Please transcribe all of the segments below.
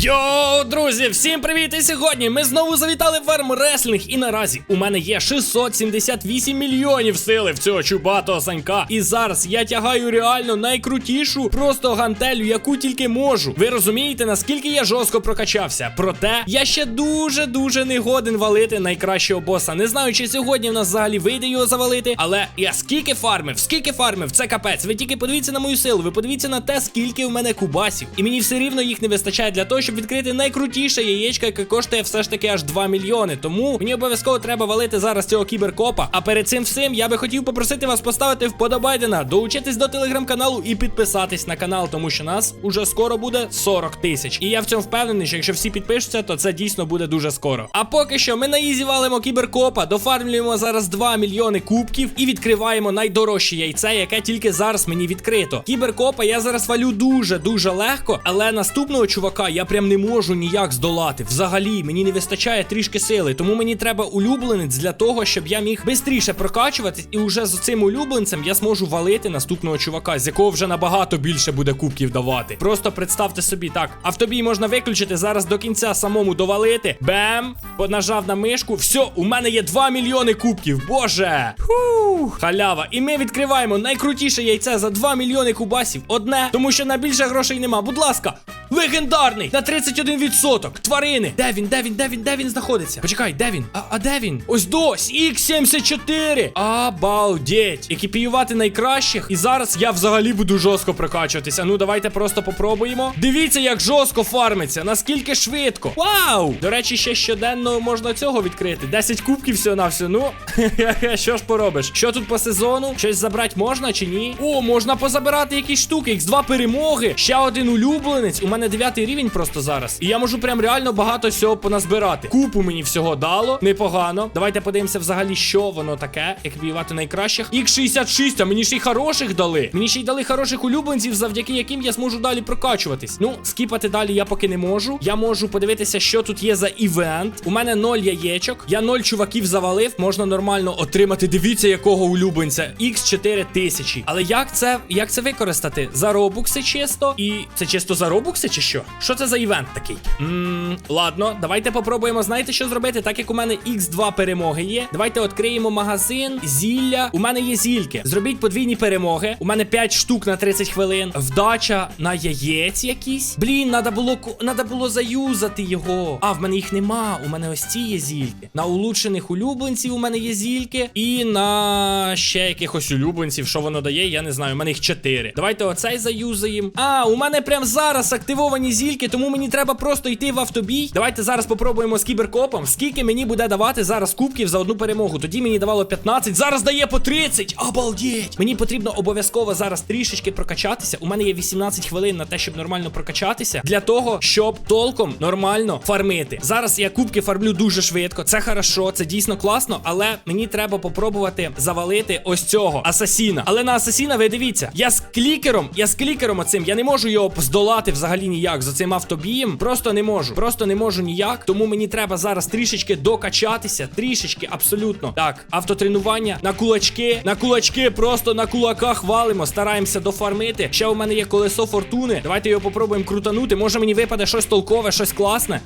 Йоу, друзі, всім привіт! І сьогодні ми знову завітали в ферм реслінг. І наразі у мене є 678 мільйонів сили в цього чубатого санька. І зараз я тягаю реально найкрутішу просто гантелю, яку тільки можу. Ви розумієте, наскільки я жорстко прокачався. Проте я ще дуже-дуже не годен валити найкращого боса. Не знаю, чи сьогодні в нас взагалі вийде його завалити. Але я скільки фармив, скільки фармив, це капець. Ви тільки подивіться на мою силу, ви подивіться на те, скільки в мене кубасів. І мені все рівно їх не вистачає для того, щоб відкрити найкрутіше яєчко, яке коштує все ж таки аж 2 мільйони. Тому мені обов'язково треба валити зараз цього кіберкопа. А перед цим всім я би хотів попросити вас поставити вподобайдена, долучитись до телеграм-каналу і підписатись на канал, тому що нас уже скоро буде 40 тисяч. І я в цьому впевнений, що якщо всі підпишуться, то це дійсно буде дуже скоро. А поки що ми на ізі валимо кіберкопа, дофармлюємо зараз 2 мільйони кубків і відкриваємо найдорожче яйце, яке тільки зараз мені відкрито. Кіберкопа я зараз валю дуже дуже легко, але наступного чувака я прям не можу ніяк здолати. Взагалі, мені не вистачає трішки сили, тому мені треба улюбленець для того, щоб я міг швидше прокачуватись, і уже з цим улюбленцем я зможу валити наступного чувака, з якого вже набагато більше буде кубків давати. Просто представте собі так. Автобій можна виключити зараз до кінця самому довалити. Бем! Нажав на мишку. Все, у мене є 2 мільйони кубків. Боже! Фух, халява. І ми відкриваємо найкрутіше яйце за 2 мільйони кубасів. Одне, тому що на більше грошей нема. Будь ласка. Легендарний на 31%. Тварини. Де він? Де він? Де він? Де він знаходиться? Почекай, де він? А, а де він? Ось дось. X74. Обалдеть. Екіпіювати найкращих. І зараз я взагалі буду жорстко прокачуватися. Ну, давайте просто попробуємо. Дивіться, як жорстко фармиться. Наскільки швидко. Вау! До речі, ще щоденно можна цього відкрити. 10 кубків всього на все. Ну, що ж поробиш? Що тут по сезону? Щось забрати можна чи ні? О, можна позабирати якісь штуки. X2 перемоги. Ще один улюбленець. У мене 9 рівень просто зараз. І я можу прям реально багато всього поназбирати. Купу мені всього дало. Непогано. Давайте подивимося взагалі, що воно таке. Як бівати найкращих. X66, а мені ще й хороших дали. Мені ще й дали хороших улюбленців, завдяки яким я зможу далі прокачуватись. Ну, скіпати далі я поки не можу. Я можу подивитися, що тут є за івент. У мене 0 яєчок. Я 0 чуваків завалив. Можна нормально отримати. Дивіться, якого улюбленця. X4 тисячі. Але як це як це використати? За робукси чисто. І це чисто за робукси чи що? Що це за івент такий? Ммм, ладно, давайте попробуємо. Знаєте, що зробити? Так як у мене X2 перемоги є. Давайте відкриємо магазин, зілля. У мене є зільки. Зробіть подвійні перемоги. У мене 5 штук на 30 хвилин. Вдача на яєць якісь. Блін, надо було надо було заюзати його. А, в мене їх нема. У мене ось ці є зільки. На улучшених улюбленців у мене є зільки. І на ще якихось улюбленців. Що воно дає, я не знаю. У мене їх 4. Давайте оцей заюзаємо. А, у мене прям зараз активовані зільки, тому мені треба просто йти в автобій. Давайте зараз попробуємо з кіберкопом. Скільки мені буде давати зараз кубків за одну перемогу? Тоді мені давало 15, зараз дає по 30. Обалдеть! Мені потрібно обов'язково зараз трішечки прокачатися. У мене є 18 хвилин на те, щоб нормально прокачатися, для того, щоб толком нормально фармити. Зараз я кубки фармлю дуже швидко. Це хорошо, це дійсно класно, але мені треба попробувати завалити ось цього асасіна. Але на асасіна, ви дивіться, я з клікером, я з клікером оцим, я не можу його здолати взагалі ніяк за цим автобієм. Просто не можу. Просто не можу ніяк. Тому мені треба зараз трішечки докачатися. Трішечки, абсолютно. Так, автотренування на кулачки. На кулачки, просто на кулаках валимо. Стараємося дофармити. Ще у мене є колесо фортуни. Давайте його попробуємо крутанути. Може мені випаде щось толкове, щось класне.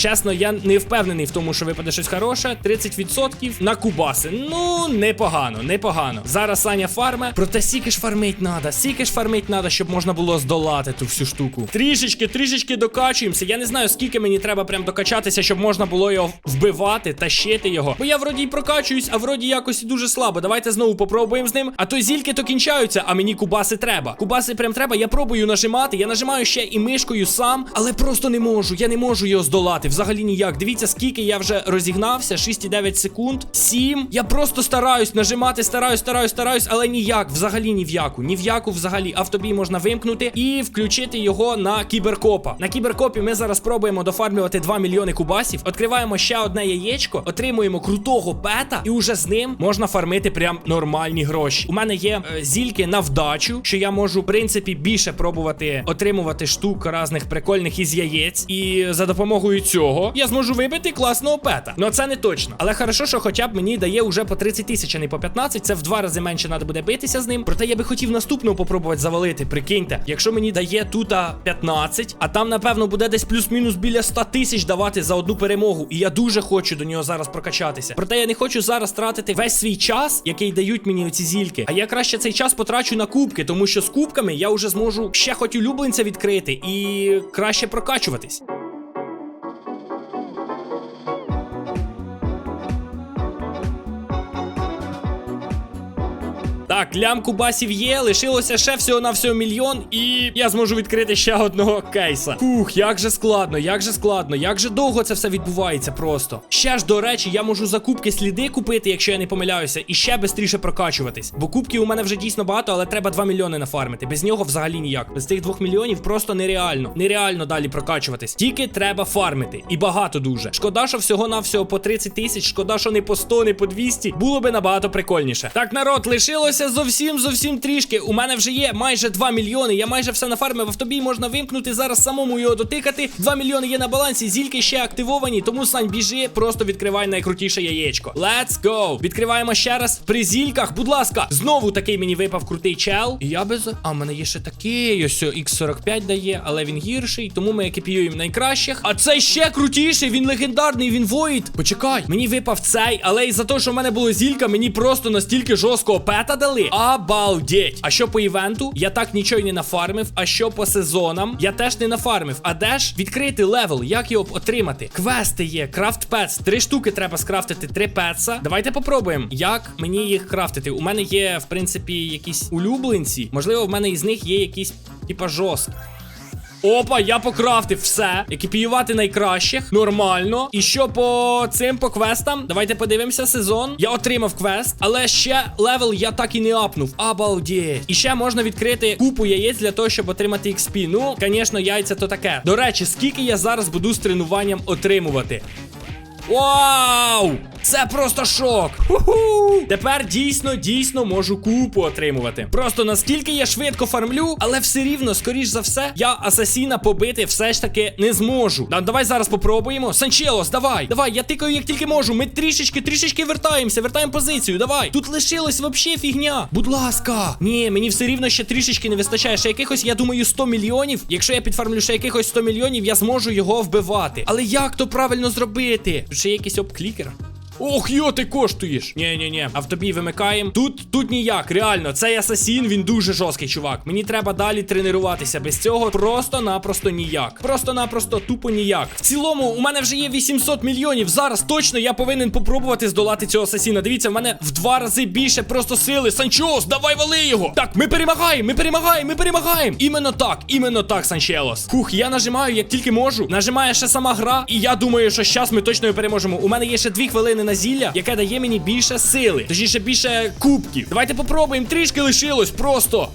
Чесно, я не впевнений в тому, що випаде щось хороше. 30% на кубаси. Ну, непогано, непогано. Зараз Саня фарме. Проте стільки ж фармить надо, стільки ж фармить надо, щоб можна було здолати ту всю штуку. Трішечки, трішечки докачуємося. Я не знаю, скільки мені треба прям докачатися, щоб можна було його вбивати, тащити його. Бо я вроді й прокачуюсь, а вроді якось і дуже слабо. Давайте знову попробуємо з ним. А то зільки то кінчаються, а мені кубаси треба. Кубаси прям треба. Я пробую нажимати. Я нажимаю ще і мишкою сам, але просто не можу. Я не можу його здолати. Взагалі ніяк. Дивіться, скільки я вже розігнався. 6,9 секунд. 7. Я просто стараюсь нажимати, стараюсь, стараюсь, стараюсь, але ніяк. Взагалі ні в яку. Ні в яку взагалі. Автобій можна вимкнути і включити його на кіберкопа. На кіберкопі ми зараз пробуємо дофармлювати 2 мільйони кубасів. Відкриваємо ще одне яєчко, отримуємо крутого пета, і уже з ним можна фармити прям нормальні гроші. У мене є е, зільки на вдачу, що я можу, в принципі, більше пробувати отримувати штук різних прикольних із яєць. І за допомогою цього. Цього я зможу вибити класного пета. Ну це не точно. Але хорошо, що хоча б мені дає уже по 30 тисяч, а не по 15. Це в два рази менше треба буде битися з ним. Проте я би хотів наступного попробувати завалити. Прикиньте, якщо мені дає тут 15, а там, напевно, буде десь плюс-мінус біля 100 тисяч давати за одну перемогу. І я дуже хочу до нього зараз прокачатися. Проте я не хочу зараз тратити весь свій час, який дають мені оці зільки. А я краще цей час потрачу на кубки, тому що з кубками я вже зможу ще хоч улюбленця відкрити і краще прокачуватись. Так, лям кубасів є, лишилося ще всього на всього мільйон, і я зможу відкрити ще одного кейса. Фух, як же складно, як же складно, як же довго це все відбувається просто. Ще ж, до речі, я можу закупки сліди купити, якщо я не помиляюся, і ще швидше прокачуватись. Бо кубків у мене вже дійсно багато, але треба 2 мільйони нафармити. Без нього взагалі ніяк. Без тих 2 мільйонів просто нереально. Нереально далі прокачуватись. Тільки треба фармити. І багато дуже. Шкода, що всього на всього по 30 тисяч. Шкода, що не по 100, не по 200. Було би набагато прикольніше. Так, народ, лишилося зовсім зовсім трішки. У мене вже є майже 2 мільйони. Я майже все нафармив. Автобій можна вимкнути. Зараз самому його дотикати. 2 мільйони є на балансі. Зільки ще активовані. Тому Сань, біжи, просто відкривай найкрутіше яєчко. Let's go! Відкриваємо ще раз при зільках. Будь ласка, знову такий мені випав крутий чел. І я без. А в мене є ще такий. Ось X45 дає, але він гірший. Тому ми екіпіюємо найкращих. А цей ще крутіший. Він легендарний, він воїд. Почекай, мені випав цей, але і за те, що в мене було зілька, мені просто настільки жорсткого пета дали. Обалдеть. А що по івенту? Я так нічого й не нафармив. А що по сезонам? Я теж не нафармив. А де ж відкрити левел? Як його отримати? Квести є, крафт пец. Три штуки треба скрафтити, три пеца. Давайте попробуємо, як мені їх крафтити. У мене є, в принципі, якісь улюбленці. Можливо, в мене із них є якісь, типа, жорсткі. Опа, я покрафтив все. Екіпіювати найкращих. Нормально. І що по цим по квестам? Давайте подивимося сезон. Я отримав квест, але ще левел я так і не апнув. Обалдеть. І ще можна відкрити купу яєць для того, щоб отримати XP. Ну, звісно, яйця то таке. До речі, скільки я зараз буду з тренуванням отримувати? Вау! Це просто шок! Ху-ху! Тепер дійсно, дійсно можу купу отримувати. Просто наскільки я швидко фармлю, але все рівно, скоріш за все, я асасіна побити все ж таки не зможу. Да, давай зараз попробуємо. Санчелос, давай, давай, я тикаю як тільки можу. Ми трішечки, трішечки вертаємося, вертаємо позицію. Давай. Тут лишилось вообще фігня. Будь ласка. Ні, мені все рівно ще трішечки не вистачає. Ще якихось, я думаю, 100 мільйонів. Якщо я підфармлю ще якихось 100 мільйонів, я зможу його вбивати. Але як то правильно зробити? Є якийсь обклікер. Ох, йо, ти коштуєш. Ні, ні, ні. Автобій вимикаємо. Тут тут ніяк, реально, цей асасін, він дуже жорсткий, чувак. Мені треба далі тренуватися. Без цього просто-напросто ніяк. Просто-напросто тупо ніяк. В цілому, у мене вже є 800 мільйонів. Зараз точно я повинен попробувати здолати цього асасіна. Дивіться, в мене в два рази більше просто сили. Санчос, давай вали його. Так, ми перемагаємо, ми перемагаємо, ми перемагаємо. Іменно так, іменно так, Санчелос. Хух, я нажимаю, як тільки можу. Нажимає ще сама гра, і я думаю, що зараз ми точно переможемо. У мене є ще дві хвилини на зілля, яке дає мені більше сили. Точніше, більше кубків. Давайте попробуємо. Трішки лишилось просто.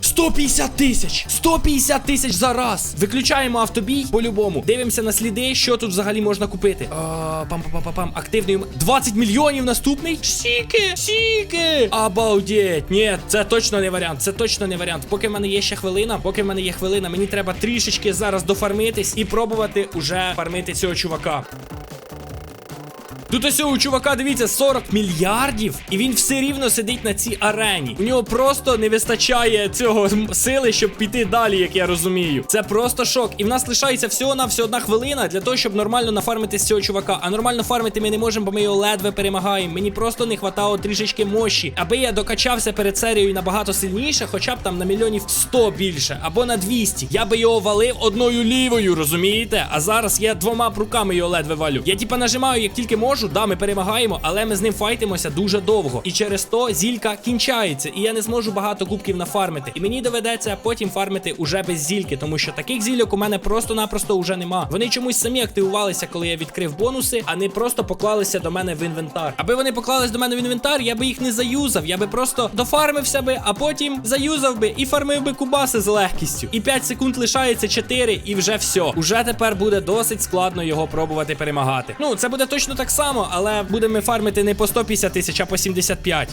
150 тисяч! 150 тисяч за раз! Виключаємо автобій по-любому. Дивимося на сліди, що тут взагалі можна купити. Пам-пам-пам-пам. Активний. 20 мільйонів наступний. Сіки! Сіки! Обалдеть! Ні, це точно не варіант. Це точно не варіант. Поки в мене є ще хвилина, поки в мене є хвилина, мені треба трішечки зараз дофармитись і пробувати уже фармити цього чувака. Тут ось у чувака, дивіться, 40 мільярдів, і він все рівно сидить на цій арені. У нього просто не вистачає цього сили, щоб піти далі, як я розумію. Це просто шок. І в нас лишається всього на всього одна хвилина для того, щоб нормально нафармити з цього чувака. А нормально фармити ми не можемо, бо ми його ледве перемагаємо. Мені просто не хватало трішечки мощі, аби я докачався перед серією набагато сильніше, хоча б там на мільйонів 100 більше, або на 200. Я би його валив одною лівою, розумієте? А зараз я двома руками його ледве валю. Я типа нажимаю, як тільки можу. Да, ми перемагаємо, але ми з ним файтимося дуже довго. І через то зілька кінчається, і я не зможу багато кубків нафармити. І мені доведеться потім фармити уже без зільки, тому що таких зільок у мене просто-напросто уже нема. Вони чомусь самі активувалися, коли я відкрив бонуси, а не просто поклалися до мене в інвентар. Аби вони поклались до мене в інвентар, я би їх не заюзав. Я би просто дофармився би, а потім заюзав би і фармив би кубаси з легкістю. І 5 секунд лишається 4, і вже все. Уже тепер буде досить складно його пробувати перемагати. Ну, це буде точно так само, але будемо фармити не по 150 тисяч, а по 75.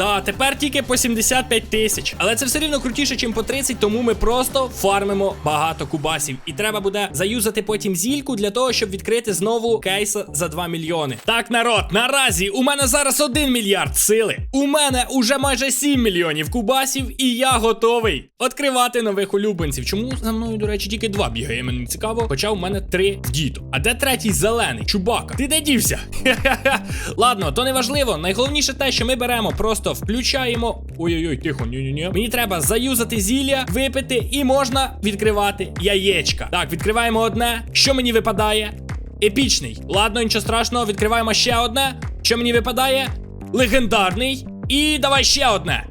Да, тепер тільки по 75 тисяч. Але це все рівно крутіше, ніж по 30, тому ми просто фармимо багато кубасів. І треба буде заюзати потім зільку для того, щоб відкрити знову кейса за 2 мільйони. Так, народ, наразі у мене зараз 1 мільярд сили. У мене уже майже 7 мільйонів кубасів, і я готовий відкривати нових улюбленців. Чому за мною, до речі, тільки два бігає? Мені цікаво. Хоча у мене три в. А де третій зелений? Чубака. Ти де дівся? Ладно, то не важливо. Найголовніше те, що ми беремо, просто включаємо. Ой-ой-ой, тихо, ні-ні-ні. Мені треба заюзати зілля, випити, і можна відкривати яєчка. Так, відкриваємо одне. Що мені випадає? Епічний. Ладно, нічого страшного, відкриваємо ще одне. Що мені випадає? Легендарний. І давай ще одне.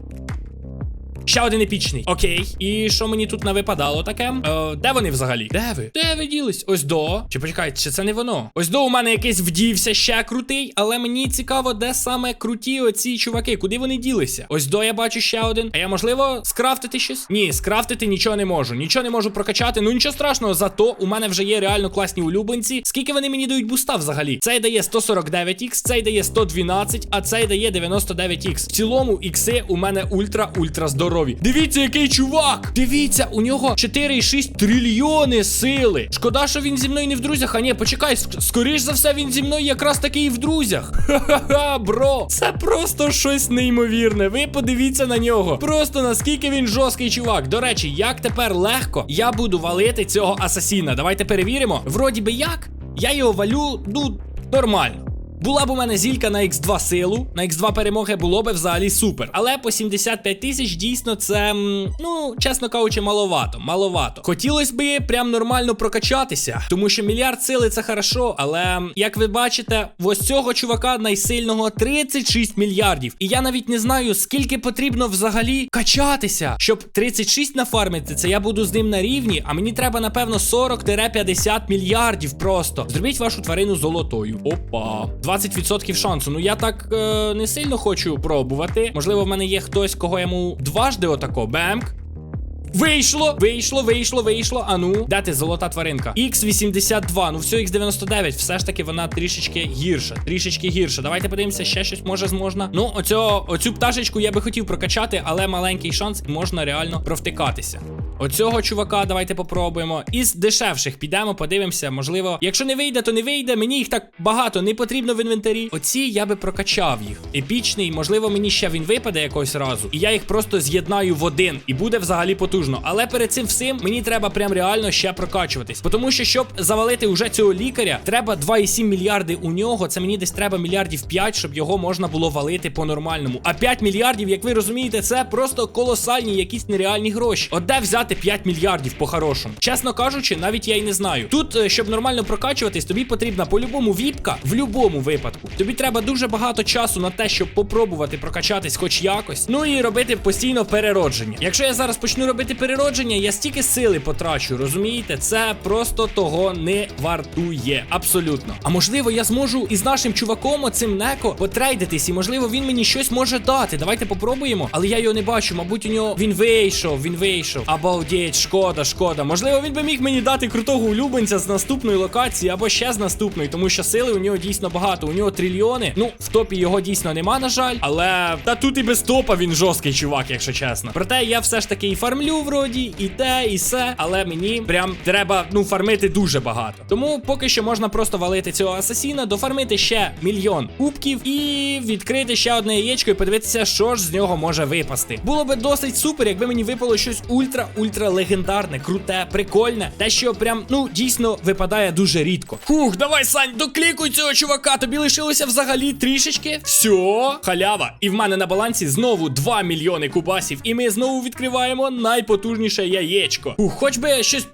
Ще один епічний. Окей. І що мені тут навипадало таке? Е, де вони взагалі? Де ви? Де ви ділись? Ось до. Чи почекайте, чи це не воно? Ось до у мене якийсь вдівся ще крутий, але мені цікаво, де саме круті оці чуваки, куди вони ділися? Ось до я бачу ще один. А я можливо скрафтити щось? Ні, скрафтити нічого не можу. Нічого не можу прокачати. Ну нічого страшного, зато у мене вже є реально класні улюбленці. Скільки вони мені дають буста взагалі? Цей дає 149х, цей дає 112, а цей дає 99х. В цілому ікси у мене ультра-ультра здорові. Дивіться, який чувак! Дивіться, у нього 4,6 трильйони сили. Шкода, що він зі мною не в друзях. А ні, почекай, ск- скоріш за все, він зі мною якраз таки і в друзях. Ха-ха-ха, бро. Це просто щось неймовірне. Ви подивіться на нього. Просто наскільки він жорсткий чувак. До речі, як тепер легко я буду валити цього асасіна. Давайте перевіримо. Вроді би як, я його валю, ну, нормально. Була б у мене зілька на X2 силу, на X2 перемоги було б взагалі супер. Але по 75 тисяч дійсно це, ну, чесно кажучи, маловато. Маловато. Хотілося б прям нормально прокачатися, тому що мільярд сили це хорошо, але як ви бачите, ось цього чувака найсильного 36 мільярдів. І я навіть не знаю, скільки потрібно взагалі качатися, щоб 36 нафармити, це я буду з ним на рівні, а мені треба, напевно, 40-50 мільярдів просто. Зробіть вашу тварину золотою. Опа. 20% шансу. Ну я так е, не сильно хочу пробувати. Можливо, в мене є хтось, кого йому дважди отако. Бемк. Вийшло, вийшло, вийшло, вийшло. А ну, де ти золота тваринка? X82, ну все, X99, все ж таки вона трішечки гірша. Трішечки гірша. Давайте подивимося, ще щось може зможна. Ну, оцього, оцю пташечку я би хотів прокачати, але маленький шанс можна реально провтикатися. Оцього чувака давайте попробуємо. Із дешевших підемо, подивимося. Можливо, якщо не вийде, то не вийде. Мені їх так багато не потрібно в інвентарі. Оці я би прокачав їх. Епічний, можливо, мені ще він випаде якогось разу. І я їх просто з'єднаю в один. І буде взагалі потужно. Але перед цим всім мені треба прям реально ще прокачуватись. Тому що, щоб завалити уже цього лікаря, треба 2,7 мільярди у нього. Це мені десь треба мільярдів 5, щоб його можна було валити по-нормальному. А 5 мільярдів, як ви розумієте, це просто колосальні якісь нереальні гроші. От де взяти 5 мільярдів по-хорошому? Чесно кажучи, навіть я й не знаю. Тут, е, щоб нормально прокачуватись, тобі потрібна по-любому віпка в будь-якому випадку. Тобі треба дуже багато часу на те, щоб попробувати прокачатись хоч якось. Ну і робити постійно переродження. Якщо я зараз почну робити переродження, я стільки сили потрачу, розумієте? Це просто того не вартує. Абсолютно. А можливо, я зможу із нашим чуваком, оцим Неко, потрейдитись, і можливо він мені щось може дати. Давайте попробуємо. Але я його не бачу. Мабуть, у нього він вийшов, він вийшов. Обалдеть, шкода, шкода. Можливо, він би міг мені дати крутого улюбленця з наступної локації або ще з наступної, тому що сили у нього дійсно багато. У нього трильйони. Ну, в топі його дійсно нема, на жаль. Але та тут і без топа він жорсткий чувак, якщо чесно. Проте я все ж таки і фармлю вроді, і те, і все. Але мені прям треба ну фармити дуже багато. Тому поки що можна просто валити цього асасіна, дофармити ще мільйон кубків і відкрити ще одне яєчко і подивитися, що ж з нього може випасти. Було би досить супер, якби мені випало щось ультра-ультра легендарне, круте, прикольне. Те, що прям ну дійсно випадає дуже рідко. Хух, давай, Сань, доклікуй цього чувака. Тобі лишилося взагалі трішечки. Все, халява. І в мене на балансі знову 2 мільйони кубасів. І ми знову відкриваємо найпотужніше яєчко. У хоч би я щось.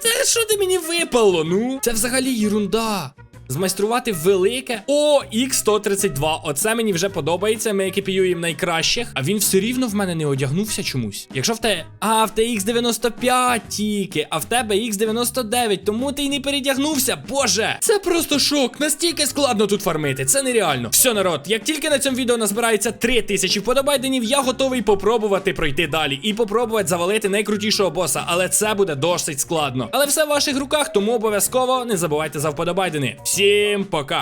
Це що ти мені випало? Ну, це взагалі єрунда. Змайструвати велике. О, X132. Оце мені вже подобається. Ми екіпіюємо найкращих. А він все рівно в мене не одягнувся чомусь. Якщо в те. А, в те X95 тільки, а в тебе X99, тому ти й не передягнувся. Боже! Це просто шок. Настільки складно тут фармити. Це нереально. Все, народ, як тільки на цьому відео назбирається 3000 вподобайденів, я готовий попробувати пройти далі і попробувати завалити найкрутішого боса. Але це буде досить складно. Але все в ваших руках, тому обов'язково не забувайте за вподобайдени. Всім пока!